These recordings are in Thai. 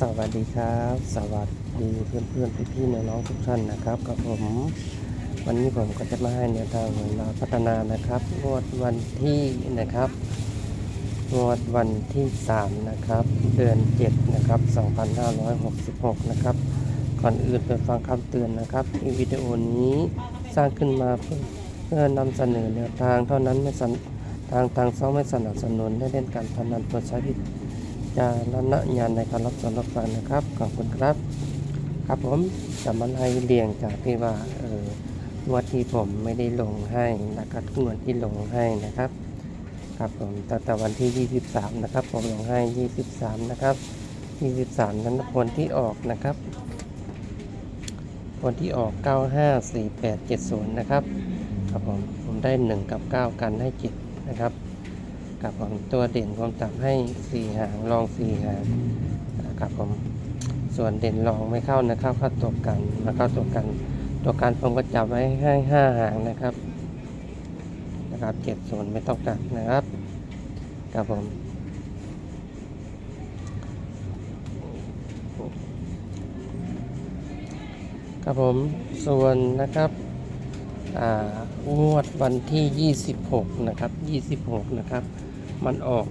สวัสดีครับ สวัสดีเพื่อนเพื่อนพี่พี่ๆน้องๆทุกท่านนะครับกับผม วันนี้ผมก็จะมาให้แนวทางของเราพัฒนานะครับงวดวันที่นะครับงวดวันที่3นะครับเดือน7นะครับ2566นะครับก่อนอื่นไปฟังคำเตือนนะครับที่วิดีโอนี้สร้างขึ้นมาเพื่อเพื่อนำเสนอแนวทางเท่านั้นไม่สันทางทางซ้องไม่สนับสนุนให้เล่นการพนันโปรดใช้ วิจารณญาณในการรับชมรับฟังนะครับขอบคุณครับ ครับผมจะมาไล่เรียงจากที่ว่าเอองวดที่ผมไม่ได้ลงให้นะครับงวดที่ลงให้นะครับ ครับผมตั้งแต่วันที่ 23 นะครับ ผมลงให้ 23 นะครับ 23 นั้นผลที่ออกนะครับผลที่ออก 954870 นะครับ ครับผมผมได้ 1 กับ 9 กันให้7นะครับ กับผมตัวเด่นผมจับให้4หางรอง4หางครับผมส่วนเด่นรองไม่เข้านะครับเข้าตัวกันมาเข้าตัวกัน ตัวกันผมก็จับไว้ให้5หางนะครับนะครับเจ็ดส่วนไม่ต้องตัดนะครับครับผมครับผมส่วนนะครับอ่างวดวันที่ 26 นะครับ 26 นะครับ มันออก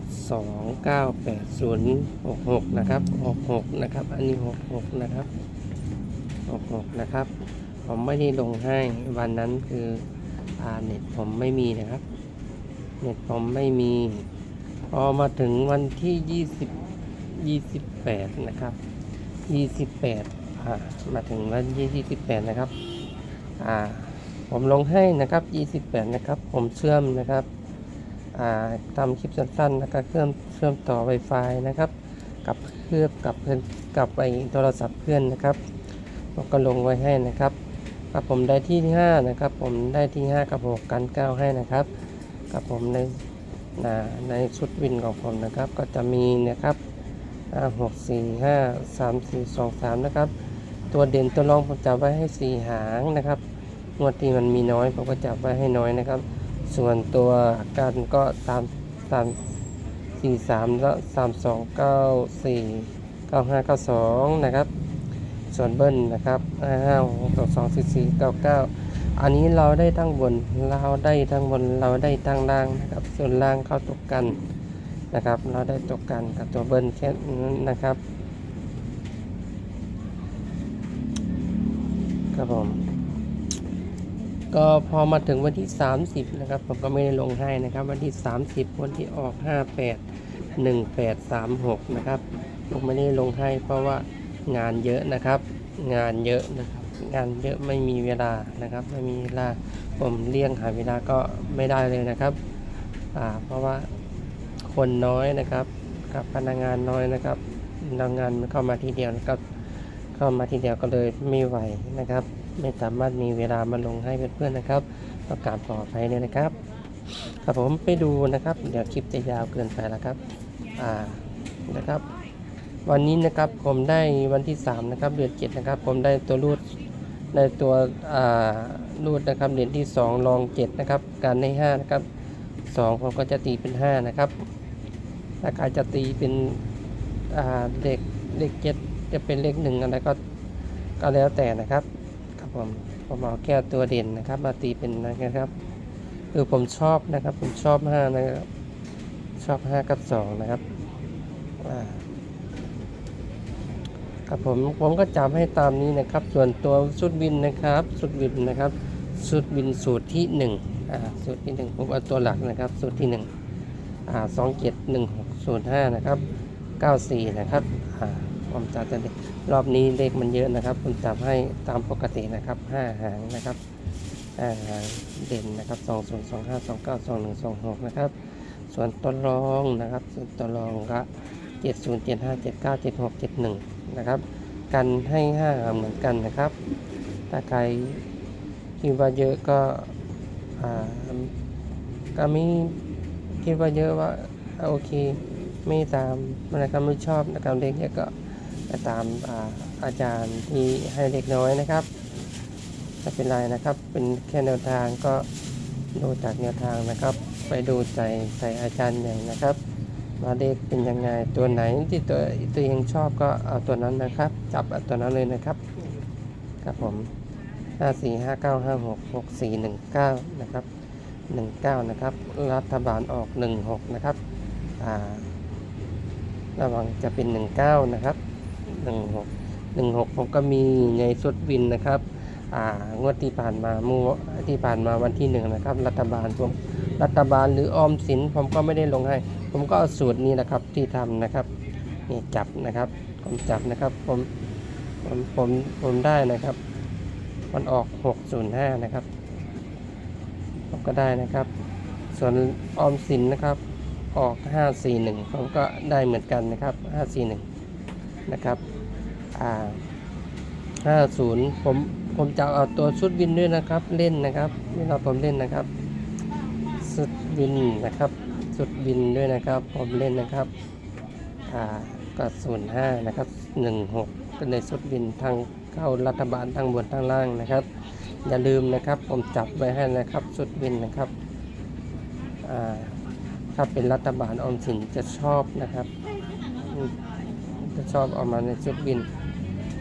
298066 นะครับ 66 นะครับ อันนี้ 66 นะครับ 66 นะครับ ผมไม่ได้ลงให้วันนั้นคืออ่าเน็ตผมไม่มีนะครับ เน็ตผมไม่มี พอมาถึงวันที่ 20 28 นะครับ 28อ่ามาถึงวันที่28 นะครับ อ่า ผมลงให้นะครับ 28 นะครับ ผมเชื่อมนะครับ ทำคลิปสั้นๆนะครับเครื่องเชื่อมต่อ Wi-Fi นะครับ กับเครื่องกับเพื่อนกับไอโทรศัพท์เพื่อนนะครับผมก็ลงไว้ให้นะครับครับผมได้ที่5นะครับ ผมได้ที่ 5 กับ6กัน9ให้นะครับกับผมในในชุดวินของผมนะครับ ก็จะมีนะครับ5 6 4 5 3 4 2 3นะครับ ตัวเด่นตัวรองผมจับไว้ให้4หางนะครับงวดที่มันมีน้อยผมก็จับไว้ให้น้อยนะครับ ส่วนตัวกันก็ตามตาม4 3แล้ว3 2 9 4 9 5 9 2นะครับ ส่วนเบิ้ลนะครับห้าหกสองสี่สี่เก้าเก้าอันนี้เราได้ทั้งบน เราได้ทั้งบน เราได้ทั้งล่างนะครับ ส่วนล่างเข้าตกกันนะครับ เราได้ตกกันกับตัวเบิ้ลแค่นั้นนะครับครับผม ก็พอมาถึงวันที่ 30 นะครับ ผมก็ไม่ได้ลงให้นะครับ วันที่ 30 วันที่ออก 58 1836 นะครับ ผมไม่ได้ลงให้เพราะว่างานเยอะนะครับ งานเยอะนะครับ งานเยอะไม่มีเวลานะครับ ไม่มีเวลาผมเลี่ยงหาเวลาก็ไม่ได้เลยนะครับอ่าเพราะว่าคนน้อยนะครับกับพนักงานน้อยนะครับพนักงานมันเข้ามาทีเดียวนะครับ เข้ามาทีเดียวก็เลยไม่ไหวนะครับ ไม่สามารถมีเวลามาลงให้เพื่อนๆนะครับต้องการขออภัยเลยนะครับ ครับผมไปดูนะครับ เดี๋ยวคลิปจะยาวเกินไปแล้วครับ อ่านะครับ วันนี้นะครับผมได้วันที่ 3 นะครับเดือน7นะครับ ผมได้ตัวรูดได้ตัวอ่ารูดนะครับเหรียญที่ 2 รอง 7 นะครับ การใน5นะครับ2ผมก็จะตีเป็น 5 นะครับถ้าใครจะตีเป็นอ่าเลขเลข7 จะเป็นเลข1อะไรก็ก็แล้วแต่นะครับครับผมผมเอาแค่ตัวเด่นนะครับ มาตีเป็นนะครับคือผมชอบนะครับ ผมชอบ5นะครับชอบ5กับ2นะครับครับผมผมก็จำให้ตามนี้นะครับ ส่วนตัวชุดวินนะครับชุดวินนะครับชุดวินสูตรที่1อ่าสูตรที่1ผมเอาตัวหลักนะครับ สูตรที่1อ่าสองเจ็ดหนึ่งหกศูนย์ห้านะครับเก้าสี่นะครับอ่า ผมจัดจะรอบนี้เลขมันเยอะนะครับ ผมจับให้ตามปกตินะครับห้าหางนะครับห้าหางเด่นนะครับสองศูนย์สองห้าสองเก้าสองหนึ่งสองหกนะครับ ส่วนตัวรองนะครับ ส่วนตัวรองก็เจ็ดศูนย์เจ็ดห้าเจ็ดเก้าเจ็ดหกเจ็ดหนึ่งนะครับ กันให้ห้าเหมือนกันนะครับ ถ้าใครคิดว่าเยอะก็ก็ไม่คิดว่าเยอะว่าโอเค ไม่ตามอะไรก็ไม่ชอบนะครับเล็กเยอะก็ ตามอาอาจารย์ที่ให้เล็กน้อยนะครับไม่เป็นไรนะครับ เป็นแค่แนวทางก็ดูจากแนวทางนะครับ ไปดูใจใส่อาจารย์ใหญ่นะครับว่าเลขเป็นยังไงตัวไหนที่ตัวตัวเองชอบก็เอาตัวนั้นนะครับ จับเอาตัวนั้นเลยนะครับครับผมห้าสี่ห้าเก้าห้าหกหกสี่หนึ่งเก้านะครับหนึ่งเก้านะครับ รัฐบาลออกหนึ่งหกนะครับ อ่า ระวังจะเป็นหนึ่งเก้านะครับ หนึ่งหกหนึ่งหกผมก็มีในสุดวินนะครับอ่างวดที่ผ่านมาเมื่อที่ผ่านมาวันที่หนึ่งนะครับ รัฐบาลผมรัฐบาลหรือออมสินผมก็ไม่ได้ลงให้ ผมก็เอาสูตรนี้นะครับที่ทำนะครับนี่จับนะครับ ผมจับนะครับผมผมผมผมได้นะครับ มันออก 605 นะครับ ผมก็ได้นะครับ ส่วนออมสินนะครับออก 541 ผมก็ได้เหมือนกันนะครับ 541 นะครับอ่า50 ผมผมจะเอาตัวชุดวินด้วยนะครับเล่นนะครับเวลาผมเล่นนะครับชุดวินนะครับชุดวินด้วยนะครับ ผมเล่นนะครับอ่าก็05นะครับ16ก็ในชุดวินทางเข้ารัฐบาลทั้งบนทั้งล่างนะครับ อย่าลืมนะครับผมจับไว้ให้นะครับชุดวินนะครับอ่าถ้าเป็นรัฐบาลออมสินจะชอบนะครับ ชอบเออกมาในชุดวิน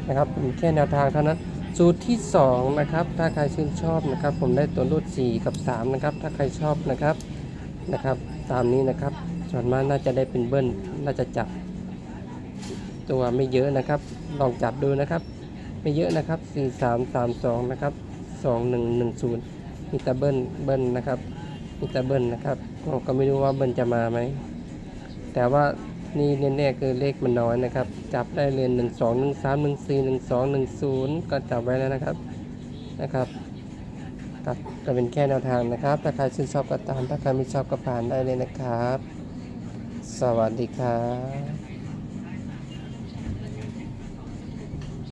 นะครับเป็นแค่แนวทางเท่านั้น สูตรที่สองนะครับ ถ้าใครชื่นชอบนะครับ ผมได้ตัวรูด4กับ 3 นะครับ ถ้าใครชอบนะครับนะครับ ตามนี้นะครับ ส่วนมากน่าจะได้เป็นเบิ้ลน่าจะจับ ตัวไม่เยอะนะครับ ลองจับดูนะครับ ไม่เยอะนะครับ 4 3 3 2 นะครับ 2 1 1 0มีแต่เบิ้ลเบิ้ลนะครับมีแต่เบิ้ลนะครับก็ไม่รู้ว่าเบิ้ลจะมาไหมแต่ว่า นี่แน่ๆคือเลขมันน้อยนะครับ จับได้เลยหนึ่งสองหนึ่งสามหนึ่งสี่หนึ่งสองหนึ่งศูนย์ก็จับไว้แล้วนะครับนะครับก็จะเป็นแค่แนวทางนะครับ ถ้าใครชื่นชอบก็ตาม ถ้าใครไม่ชอบก็ผ่านได้เลยนะครับ สวัสดีครับ